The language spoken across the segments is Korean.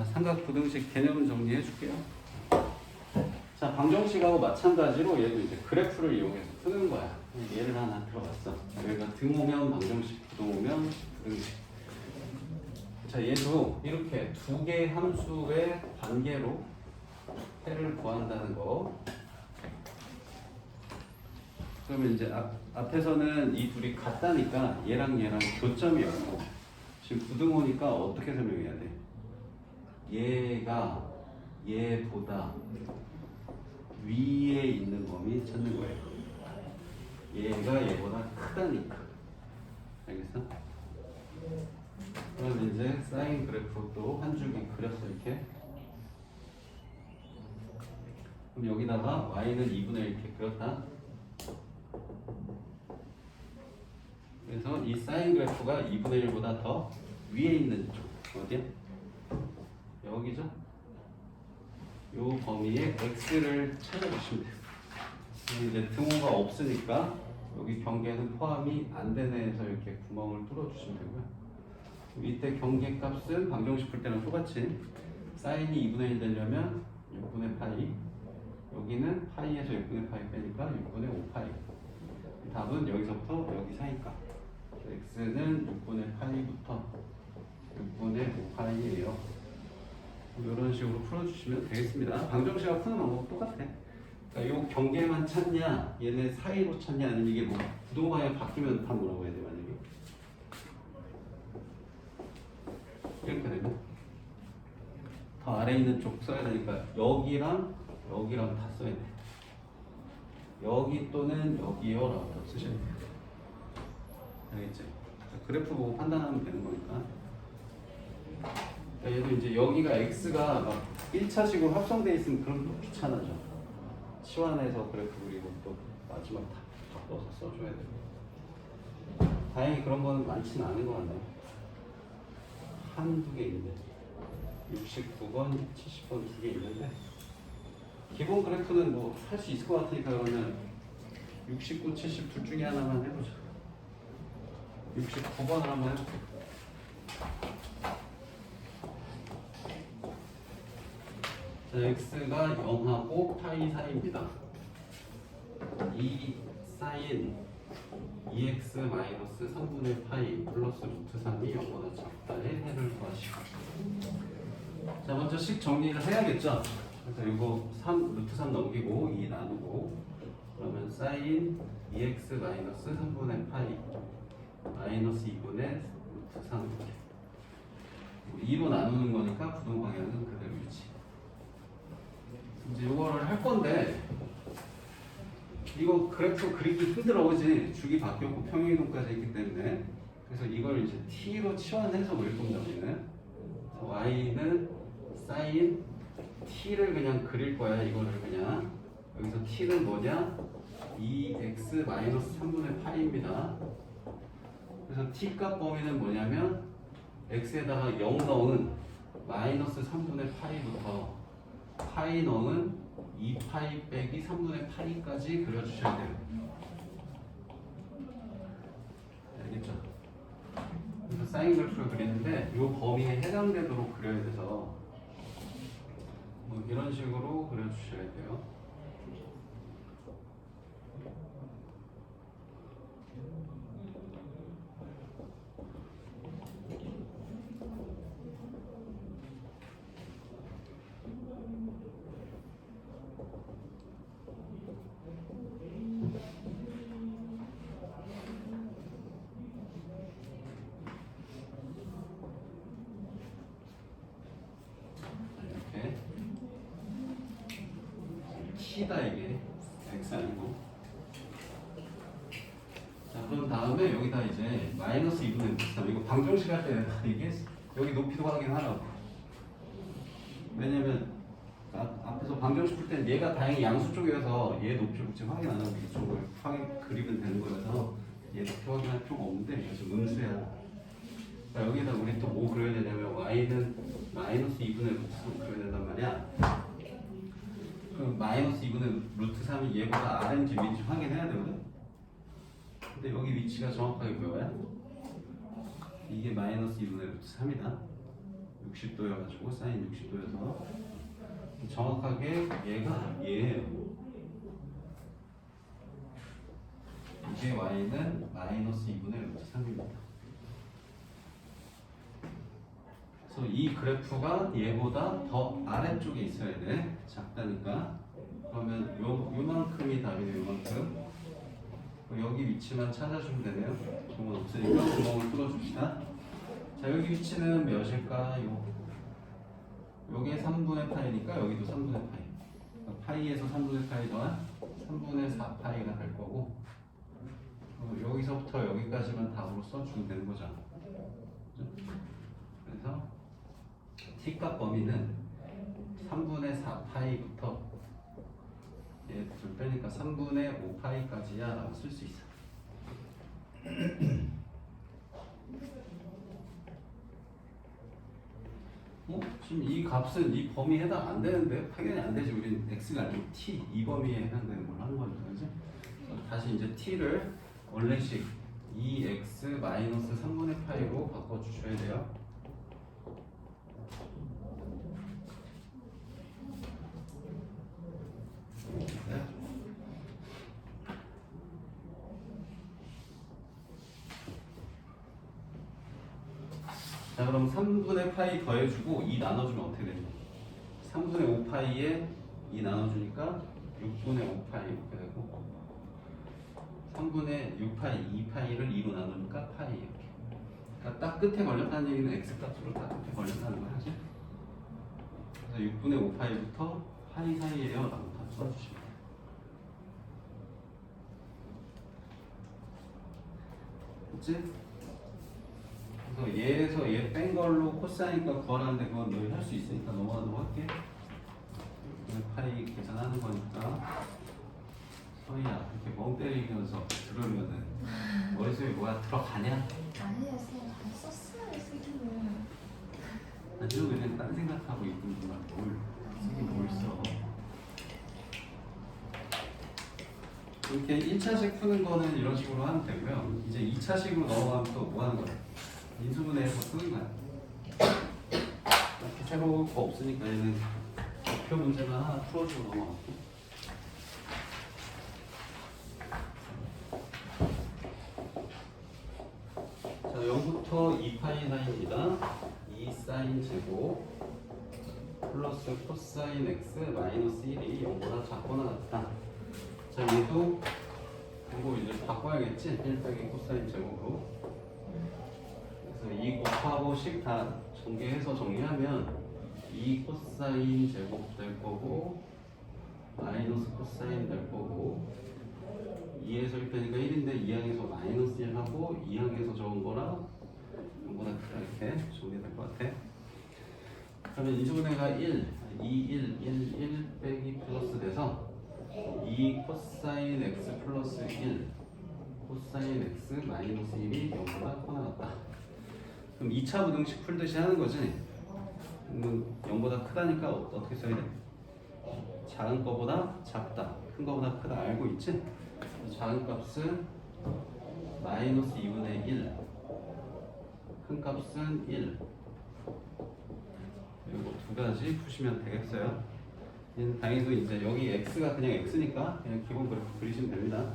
자, 삼각 부등식 개념은 정리해 줄게요. 자, 방정식하고 마찬가지로 얘도 이제 그래프를 이용해서 푸는 거야. 예를 하나 들어봤어. 자, 여기가 등 오면 방정식, 부등 오면 부등식. 자, 얘도 이렇게 두 개의 함수의 관계로 해를 구한다는 거. 그러면 이제 앞, 앞에서는 이 둘이 같다니까 얘랑 얘랑 교점이었고 지금 부등호니까 어떻게 설명해야 돼? 얘가 얘보다 위에 있는 범위 찾는 거예요. 얘가 얘보다 크다니까. 알겠어? 그럼 이제 사인 그래프도 한 줄기 그렸어 이렇게. 그럼 여기다가 y는 2분의 1 이렇게 그렸다. 그래서 이 사인 그래프가 2분의 1보다 더 위에 있는 쪽 어디야? 여기죠? 요 범위에 x를 찾아주시면 돼요. 이제 등호가 없으니까 여기 경계는 포함이 안 되네에서 이렇게 구멍을 뚫어주시면 되고요. 이때 경계 값은 방정식 풀 때랑 똑같이 사인이 2분의 1 되려면 6분의 파이 여기는 파이에서 6분의 파이 빼니까 6분의 5파이 답은 여기서부터 여기 사이값 x는 6분의 파이부터 6분의 5파이예요 이런 식으로 풀어주시면 되겠습니다 방정식하고 푸는 방법 똑같아 그러니까 요 경계만 찾냐 얘네 사이로 찾냐 아니면 이게 뭐 부동방에 바뀌면 다 뭐라고 해야 돼 만약에 이렇게 되면 더 아래 있는 쪽 써야 되니까 여기랑 여기랑 다 써야 돼. 여기 또는 여기요라고 쓰셔야 돼요. 알겠지? 자, 그래프 보고 판단하면 되는 거니까. 자, 얘도 이제 여기가 x가 막 1차식으로 합성돼 있으면 그럼 또 귀찮아져. 치환해서 그래프 그리고 또 마지막 다 바꿔서 써줘야 되고. 다행히 그런 거는 많지는 않은 것 같네요. 한두 개 있는데 69번, 70번 두 개 있는데 기본 그래프는 뭐 할 수 있을 것 같으니까 그러면 69, 70 둘 중에 하나만 해보자 69번을 한번 해볼게 자, x가 0하고 파이 사이입니다. 이 사인 2x 마이너스 3분의 파이 플러스 루트 3이 0보다 작다의 해를 구하시고. 자 먼저 식 정리를 해야겠죠? 그래서 이거 3 루트 3 넘기고 2 나누고 그러면 사인 2x 마이너스 3분의 파이 마이너스 2분의 루트 3 2로 나누는 거니까 부동 방향은 그대로 유지 이제 이거를 할 건데 이거 그래프 그리기 힘들어 그지 주기 바뀌었고 평행이동까지 했기 때문에 그래서 이걸 이제 t로 치환해서 겁니다 우리는. 그래서 y는 사인 t를 그냥 그릴 거야 이거를 그냥. 여기서 t는 뭐냐? 2x 마이너스 3분의 8입니다. 그래서 t 값 범위는 뭐냐면 x에다가 0 넣은 마이너스 3분의 8이부터 파이 넣은 2파이 빼기 3분의 8이까지 그려주셔야 돼요 알겠죠? 그래서 사인 그래프를 그리는데 이 범위에 해당되도록 그려야 돼서 뭐 이런 식으로 그려주셔야 돼요. 이렇게 t다 이게 x 아니고. 자 그런 다음에 여기다 이제 마이너스 2분의 3 이거 방정식 할때 이게 여기 높이도 확인하라고. 왜냐면 앞, 앞에서 방정식 풀 때는 얘가 다행히 양수 쪽이어서 얘 높이를 굳이 확인 안 하고 이쪽을 확인 그리면 되는 거여서 얘 높이 확인할 필요가 없는데 그래서 음수야. 자, 여기다 우리 또 뭐 그려야 되냐면 y는 마이너스 2분의 루트 3 그려야 된단 말이야. 그럼 마이너스 2분의 루트 3이 얘보다 R인지 V인지 확인해야 되거든. 근데 여기 위치가 정확하게 뭐야? 이게 마이너스 2분의 루트 3이다. 60도여가지고 사인 60도여서 정확하게 얘가 얘예요. 이게 y는 마이너스 2분의 루트 3입니다. 그래서 이 그래프가 얘보다 더 아래쪽에 있어야 돼. 작다니까. 그러면 요, 요만큼이 답이네, 요만큼. 여기 위치만 찾아주면 되네요. 구멍 없으니까 구멍을 뚫어줍시다. 자, 여기 위치는 몇일까요? 요게 3분의 파이니까 여기도 3분의 파이. 그러니까 파이에서 3분의 파이 더한 3분의 4 파이가 될 거고 어, 여기서부터 여기까지만 답으로 써주면 되는. 그죠? 그래서 t값 범위는 3분의 4파이부터 얘둘 빼니까 3분의 5파이까지야 라고 쓸 수 있어. 어? 지금 이 값은 이 범위에 해당 안 되는데 확연히 안 되지 우린 x가 아니고 t 이 범위에 해당되는 걸 한 거니까 그지? 다시 이제 t를 원래식 2x 마이너스 3분의 파이로 바꿔 주셔야 돼요 네. 자 그럼 3분의 파이 더해주고 2 나눠주면 어떻게 되냐 3분의 5파이에 2 나눠주니까 6분의 5파이 이렇게 되고 3분의 6파이 2파이를 2로 나누니까 파이 이렇게. 그러니까 딱 끝에 걸렸다는 얘기는 x값으로 딱 끝에 걸렸다는 거지 그래서 6분의 5파이부터 파이 사이에요 라고 다 써주시면 돼요. 그치? 그래서 얘에서 얘 뺀 걸로 코사인값 구하라는데 그건 너희 할 수 있으니까 넘어가도록 할게. 파이 계산하는 거니까 서희야 이렇게 멍 때리면서 들으면은 머릿속에 뭐가 들어가냐? 아니에요, 쌤. 다 썼어요, 쓰기는. 아주 그냥 딴 생각하고 있군구나. 뭘 쓰긴 뭘 써. 이렇게 1차식 푸는 거는 이런 식으로 하면 되고요. 이제 2차식으로 넘어가면 또 뭐 하는 거야? 인수분해 해서 쓰는 거야. 이렇게 새로 거 없으니까 얘는 표 문제만 하나 풀어주고 넘어가고. 자, 0부터 2 파이 사인입니다. 2 사인 제곱 플러스 코사인 x 마이너스 1이 0보다 작거나 같다. 자, 얘도 이거 이제 바꿔야겠지? 1 빼기 코사인 제곱으로. 그래서 2 곱하고 식다 전개해서 정리하면 2 코사인 제곱 될 거고 마이너스 코사인 될 거고 2에서 1 빼니까 1인데 2항에서 마이너스 1하고 2항에서 적은 거랑 크다 이렇게 정리될 것 같아. 그러면 인수분해가 1, 2, 1, 1, 1 빼기 플러스 돼서 2 코사인 x 플러스 1 코사인 x 마이너스 1이 0보다 커 나갔다 그럼 2차 부등식 풀듯이 하는 거지 그러면 0보다 크다니까 어- 어떻게 써야 돼? 작은 거보다 작다 큰 거보다 크다 알고 있지? 작은 값은 마이너스 2분의 1, 큰 값은 1. 이거 두 가지 푸시면 되겠어요. 얘는 당연히도 이제 여기 x가 그냥 x니까 그냥 기본 그래프 그리시면 됩니다.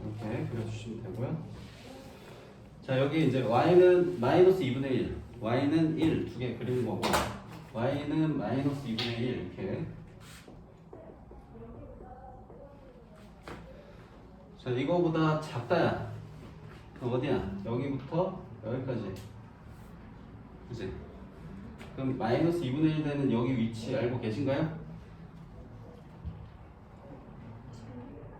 이렇게 그려주시면 되고요. 자 여기 이제 y는 마이너스 2분의 1 y는 1 두 개 그리는 거고 y는 마이너스 2분의 1 이렇게. 자 이거보다 작다야 어디야? 여기부터 여기까지. 그지 그럼 마이너스 2분의 1 되는 여기 위치 알고 계신가요?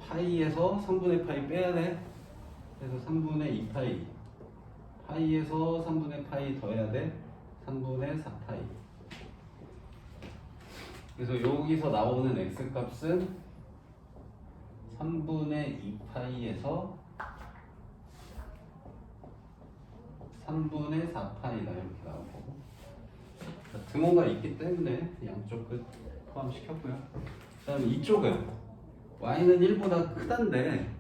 파이에서 3분의 파이 빼야 돼. 그래서 3분의 2파이 파이에서 3분의 파이 더해야 돼? 3분의 4파이. 그래서 여기서 나오는 x 값은 3분의 2파이에서 3분의 4파이다 이렇게 나올 거고. 자, 등호가 있기 때문에 양쪽 끝 포함시켰고요. 그 다음에 이쪽은 y는 1보다 크단데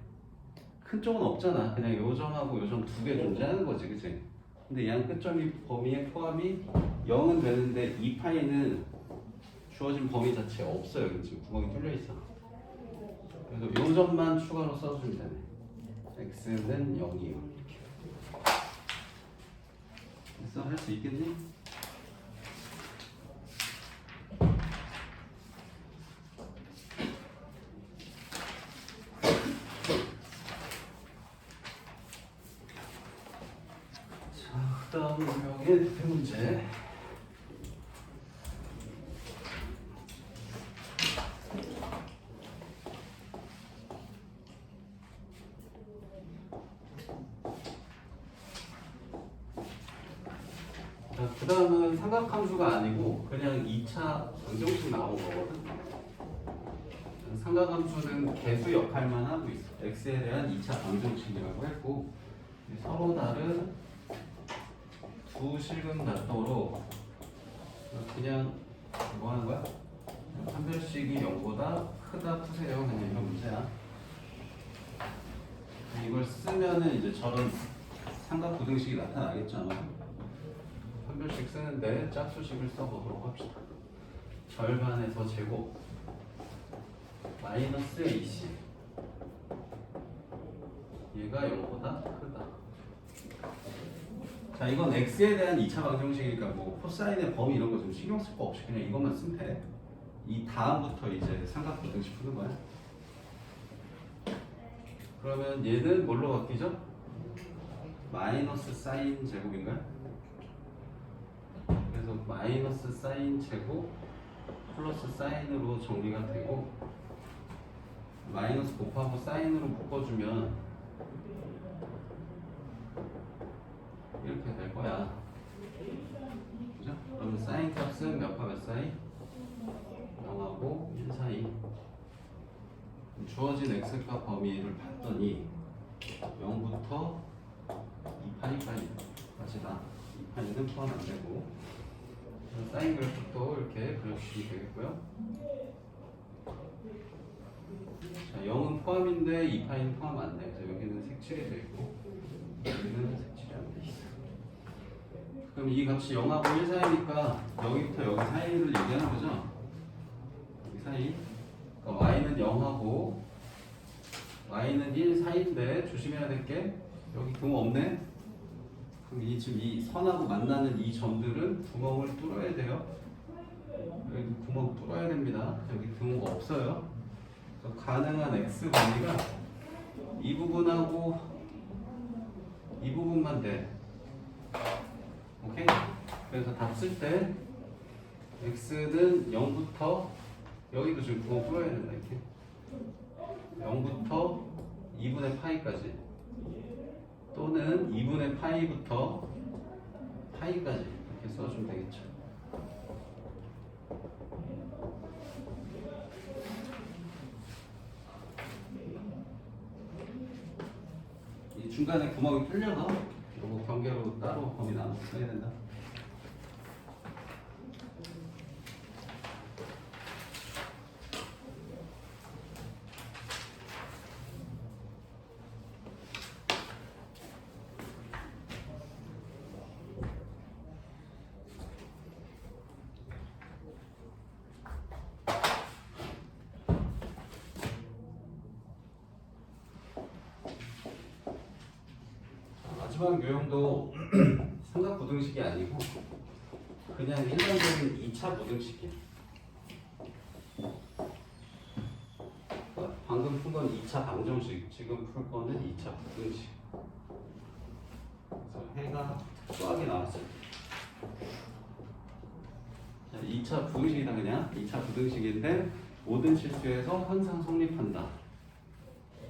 큰 쪽은 없잖아. 그냥 요점하고 요점 두 개 존재하는 거지, 그치? 근데 얘는 끝점이 범위에 포함이 0은 되는데 2파이는 주어진 범위 자체에 없어요. 지금 구멍이 뚫려 있어. 그래서 요점만 추가로 써주면 되네. x는 0이요. 이렇게. 됐어? 할 수 있겠니? 자, 그 다음 유형의 대문제. 자, 그 다음은 삼각함수가 아니고 그냥 2차 방정식 나온 거거든. 삼각함수는 개수 역할만 하고 있어. x에 대한 2차 방정식이라고 했고 서로 다른 두 실금 낙도로 그냥 뭐 하는 거야? 판별식이 0보다 크다 푸세요. 그냥 이런 문제야. 이걸 쓰면은 이제 저런 삼각 부등식이 나타나겠죠. 아마. 판별식 쓰는데 짝수식을 써보도록 합시다. 절반에서 제곱 마이너스 AC 얘가 0보다 크다. 자 이건 x에 대한 2차 방정식이니까 뭐 코사인의 범위 이런 거 좀 신경 쓸 거 없이 그냥 이것만 쓰면 돼. 이 다음부터 이제 삼각부등식 푸는 거야. 그러면 얘는 뭘로 바뀌죠? 마이너스 사인 제곱인가요? 마이너스 사인 제곱 플러스 사인으로 정리가 되고 마이너스 곱하고 사인으로 묶어주면 이렇게 될 거야. 그죠? 그러면 사인 값은 몇과 몇 사이? 0하고 1 사이. 주어진 x값 범위를 봤더니 0부터 2파이까지다. 2파이는 포함 안 되고 사인 그래프도 이렇게 그려주시면 되겠고요. 자, 0은 포함인데 2파이는 포함 안 돼. 그래서 여기는 색칠이 돼 있고 여기는 색칠이 안 돼 있어. 그럼 이 값이 0하고 1 사이니까 여기부터 여기 사이를 얘기하는 거죠? 여기 사이. 그러니까 y는 0하고 y는 1 사이인데 조심해야 될 게 여기 등 없네. 그럼 이 지금 이 선하고 만나는 이 점들은 구멍을 뚫어야 돼요. 여기 구멍 뚫어야 됩니다. 여기 등 없어요. 가능한 x 범위가 이 부분하고 이 부분만 돼. 오케이? 그래서 다쓸때 x는 0부터 여기도 지금 구멍 뚫어야 된다 이렇게 0부터 2분의 파이까지 또는 2분의 파이부터 파이까지 이렇게 써주면 되겠죠. 이 중간에 구멍이 뚫려서 요거 경계로 따로 범위 나눠서 써야 된다. 마지막 유형도 삼각 부등식이 아니고 그냥 일반적인 2차 부등식이야. 그러니까 방금 푼 건 2차 방정식, 지금 풀 거는 2차 부등식. 그래서 해가 수학이 나왔어요. 자, 2차 부등식이다 그냥 2차 부등식인데 모든 실수에서 항상 성립한다.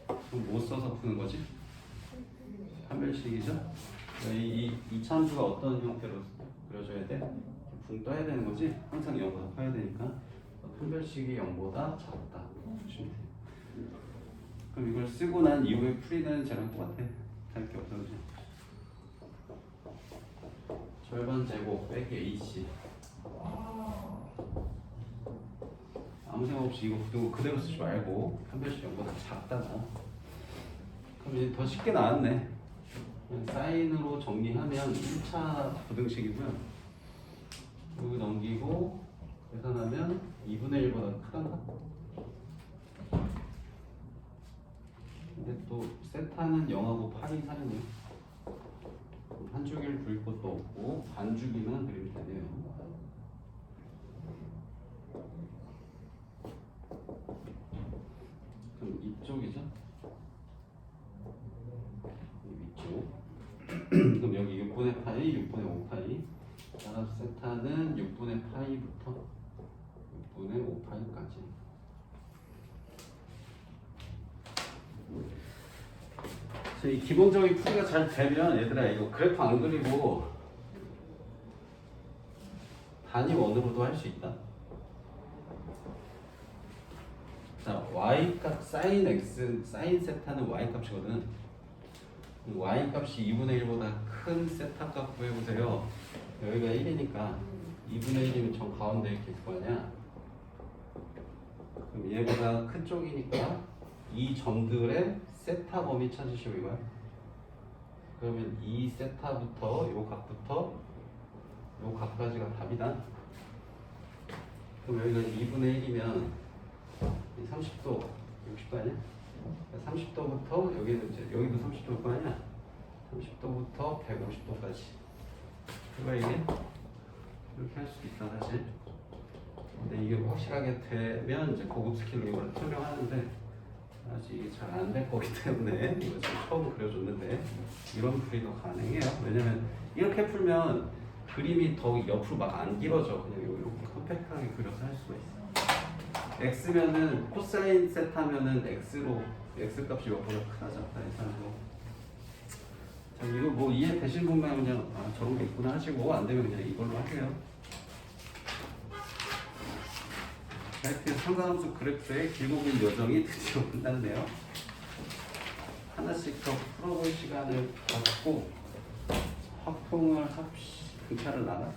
그럼 못 써서 푸는 거지? 판별식이죠? 그러니까 이, 이, 이 참수가 어떤 형태로 그려져야 돼? 붕 떠야 되는 거지? 항상 0보다 커야 되니까 판별식이 0보다 작다 보시면 돼요 그럼 이걸 쓰고 난 이후에 풀이는 쟤랑 똑같아 할게 없어 그지? 절반 제곱 빼기 AC 아무 생각 없이 이거 그대로, 그대로 쓰지 말고 편별식 0보다 작다 너 그럼 이제 더 쉽게 나왔네 사인으로 정리하면 1차 부등식이고요. 여기 넘기고 계산하면 2분의 1보다 크단가 근데 또 세타는 0하고 8이 사이네요. 한 주기를 그릴 것도 없고 반주기만 그리면 되네요 그럼 이쪽이죠? 이 위쪽 그럼 여기 6분의 파이, 6분의 5파이 따라서 세타는 6분의 파이부터 6분의 5파이까지. 그래서 이 기본적인 풀이가 잘 되면 얘들아 이거 그래프 안 그리고 단위 원으로도 할 수 있다. 자 y 값 사인 x 사인 세타는 y 값이거든 y 값이 2분의 1보다 큰 세타 값 구해보세요. 여기가 1이니까 2분의 1이면 저 가운데 이렇게 있을 거 아니야? 그럼 얘보다 큰 쪽이니까 이 점들의 세타 범위 찾으시오 이거야. 그러면 이 세타부터 요 값부터 요 값까지가 답이다. 그럼 여기가 2분의 1이면 30도 60도 아니야? 30도부터 여기는 이제 여기도 30도일 거 아니야? 30도부터 150도까지. 그거 이게 이렇게 할 수도 있다 사실. 근데 이게 확실하게 되면 이제 고급 스킬로 이걸 설명하는데 아직 이게 잘 안 될 거기 때문에 이거 지금 처음 그려줬는데 이런 풀이도 가능해요. 왜냐면 이렇게 풀면 그림이 더 옆으로 막 안 길어져. 그냥 이렇게 컴팩트하게 그려서 할 수가 있어. X면은 코사인 세타면은 x로 x 값이 몇보다 크다 작다 해서 자 이거 뭐 이해 되신 분만 그냥 아 저런 게 있구나 하시고 안 되면 그냥 이걸로 하세요. 자 이렇게 상관함수 그래프의 길고 긴 여정이 드디어 끝났네요. 하나씩 더 풀어볼 시간을 갖고 확통을 합시 등차를 나가.